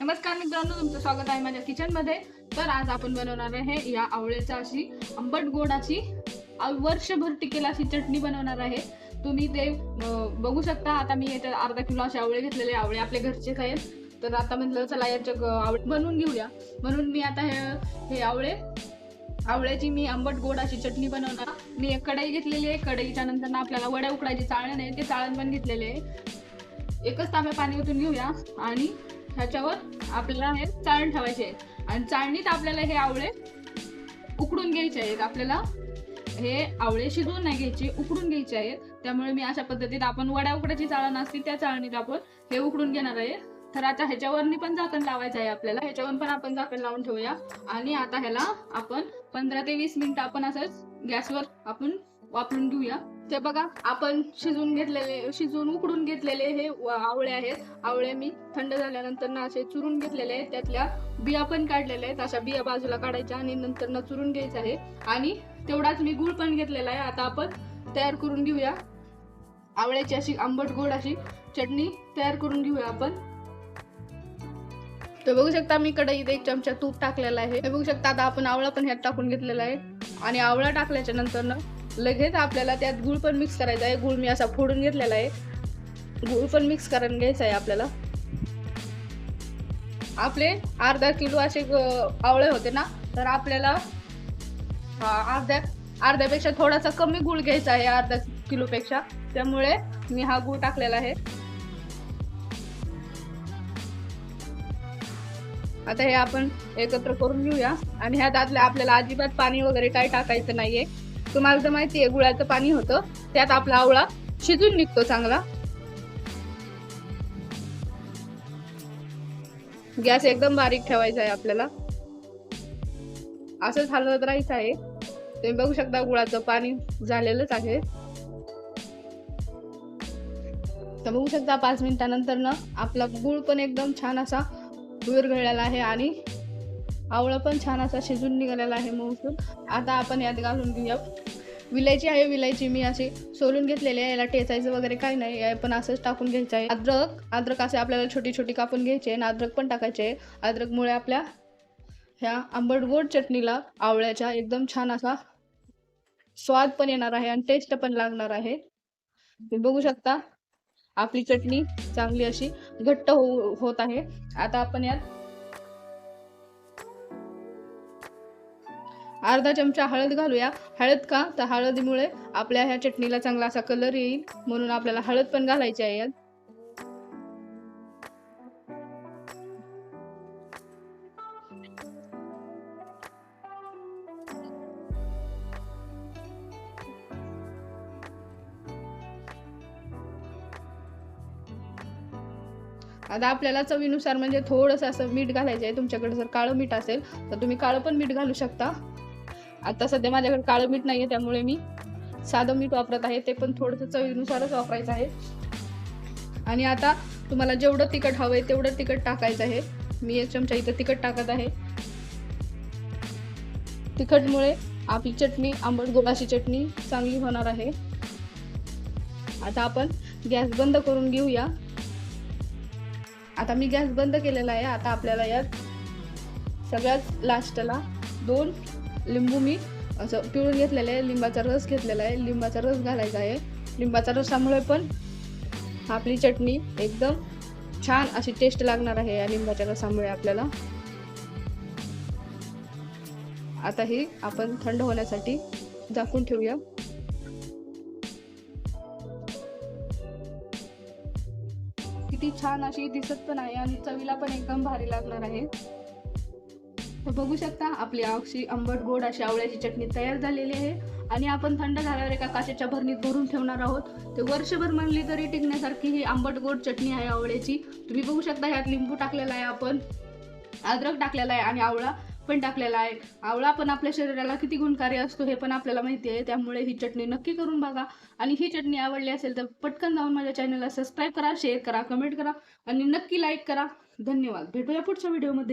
नमस्कार मित्रांनो तुमचं स्वागत आहे माझ्या किचनमध्ये. तर आज आपण बनवणार आहे या आवळ्याचा अशी आंबट गोडाची वर्षभर टिकेल अशी चटणी बनवणार आहे. तुम्ही ते बघू शकता. आता मी इथे अर्धा किलो असे आवळे घेतलेले आवळे आपले घरचेच आहेत. तर आता म्हटलं चला याच्या ग- बनवून घेऊया. म्हणून मी आता हे हे आवळे आवळ्याची मी आंबट गोड अशी चटणी बनवणार. मी एक कढई घेतलेली आहे. कढईच्या नंतर ना आपल्याला वड्या उकडायची चाळण आहे. ते चाळण पण घेतलेले आहे. एकच तांब्या पाणी ओतून घेऊया. आणि ह्याच्यावर आपल्याला हे चाळण ठेवायचे आहे आणि चाळणीत आपल्याला हे आवळे उकडून घ्यायचे आहेत. आपल्याला हे आवळे शिजवून नाही घ्यायचे उकडून घ्यायचे आहेत. त्यामुळे मी अशा पद्धतीत आपण वड्या उकड्याची चाळण असते त्या चाळणीत आपण हे उकडून घेणार आहे. तर आता ह्याच्यावरनी पण झाकण लावायचं आहे आपल्याला. ह्याच्यावर पण आपण झाकण लावून ठेवूया. आणि आता ह्याला आपण पंधरा ते वीस मिनिटं आपण असंच गॅसवर आपण वापरून घेऊया. ते बघा आपण शिजवून घेतलेले शिजवून उकडून घेतलेले हे आवळे आहेत. आवळे मी थंड झाल्यानंतर ना असे चुरून घेतलेले आहेत. त्यातल्या बिया पण काढलेल्या आहेत. अशा बिया बाजूला काढायच्या आणि नंतर ना चुरून घ्यायचं आहे. आणि तेवढाच मी गुळ पण घेतलेला आहे. आता आपण तयार करून घेऊया. आवळ्याची अशी आंबट गोड अशी चटणी तयार करून घेऊया आपण. तर बघू शकता मी कढईत एक चमचा तूप टाकलेला आहे. हे बघू शकता आता आपण आवळा पण ह्यात टाकून घेतलेला आहे. आणि आवळा टाकल्याच्या नंतर ना लगेच आपल्याला त्यात गुळ पण मिक्स करायचा आहे. गुळ मी असा फोडून घेतलेला आहे. गुळ पण मिक्स करून घ्यायचा आहे आपल्याला. आपले अर्धा किलो असे आवळे होते ना तर आपल्याला अर्ध्या अर्ध्यापेक्षा थोडासा कमी गुळ घ्यायचा आहे अर्धा किलोपेक्षा. त्यामुळे मी हा गुळ टाकलेला आहे. आता हे आपण एकत्र करून घेऊया. आणि ह्यात आतल्या आपल्याला अजिबात पाणी वगैरे काही टाकायचं नाहीये. तुम्हाला तर माहिती आहे गुळाचं पाणी होतं. त्यात आपला आवळा शिजून निघतो चांगला. गॅस एकदम बारीक ठेवायचा आहे आपल्याला. असंच हलवत राहायचं आहे. तुम्ही बघू शकता गुळाचं पाणी झालेलंच आहे. तर बघू शकता पाच मिनिटानंतर ना आपला गुळ पण एकदम छान असा विरघळलेला आहे आणि आवळा पण छान असा शिजून निघालेला आहे मऊसून आता आपण यात घालून घेऊया. विलायची आहे विलायची मी अशी सोलून घेतलेली आहे. याला टेचायचं वगैरे काही नाही आहे पण असंच टाकून घ्यायचं आहे. अद्रक अद्रक असे आपल्याला छोटी छोटी कापून घ्यायचे आहे आणि अद्रक पण टाकायचे. आहे अद्रकमुळे आपल्या ह्या आंबट गोड चटणीला आवळ्याच्या एकदम छान असा स्वाद पण येणार आहे आणि टेस्ट पण लागणार आहे. तुम्ही बघू शकता आपली चटणी चांगली अशी घट्ट हो होत आहे. आता आपण यात अर्धा चमचा हळद घालूया. हळद का? तर हळदीमुळे आपल्या ह्या चटणीला चांगला असा कलर येईल. म्हणून आपल्याला हळद पण घालायची आहे. यात आता आपल्याला चवीनुसार म्हणजे थोडंसं असं मीठ घालायचं आहे. तुमच्याकडे जर काळं मीठ असेल तर तुम्ही काळं पण मीठ घालू शकता. आता सध्या माझ्याकडे काळं मीठ नाहीये त्यामुळे मी साधं मीठ वापरत आहे. ते पण थोडंसं चवीनुसारच वापरायचं आहे. आणि आता तुम्हाला जेवढं तिखट हवं आहे तेवढं तिखट टाकायचं आहे. मी एक चमचा इथं तिखट टाकत आहे. तिखटमुळे आपली चटणी आंबट गोडाची चटणी चांगली होणार आहे. आता आपण गॅस बंद करून घेऊया. आता मी गॅस बंद केलेला आहे. आता आपल्याला यात सगळ्यात लास्टला दोन लिंबू मी असं पिळून घेतलेलं आहे लिंबाचा रस घेतलेला आहे लिंबाचा रस घालायचा आहे. लिंबाचा रसामुळे पण आपली चटणी एकदम छान अशी टेस्ट लागणार आहे या लिंबाच्या रसामुळे आपल्याला. आता ही आपण थंड होण्यासाठी झाकून ठेवूया. किती छान अशी दिसत पण आहे आणि चवीला पण एकदम भारी लागणार आहे. बघू शकता आपली अक्षी आंबट गोड अशी आवळ्याची चटणी तयार झालेली आहे. आणि आपण थंड झाल्यावर एका काचेच्या भरणीत भरून ठेवणार आहोत. ते वर्षभर म्हणली तरी टिकण्यासारखी ही आंबट गोड चटणी आहे आवळ्याची. तुम्ही बघू शकता ह्यात लिंबू टाकलेला आहे आपण अद्रक टाकलेला आहे आणि आवळा पण टाकलेला आहे. आवळा पण आपल्या शरीराला किती गुणकारी असतो हे पण आपल्याला माहिती आहे. त्यामुळे ही चटणी नक्की करून बघा. आणि ही चटणी आवडली असेल तर पटकन जाऊन माझ्या चॅनलला सबस्क्राईब करा शेअर करा कमेंट करा आणि नक्की लाईक करा. धन्यवाद. भेटूया पुढच्या व्हिडिओमध्ये.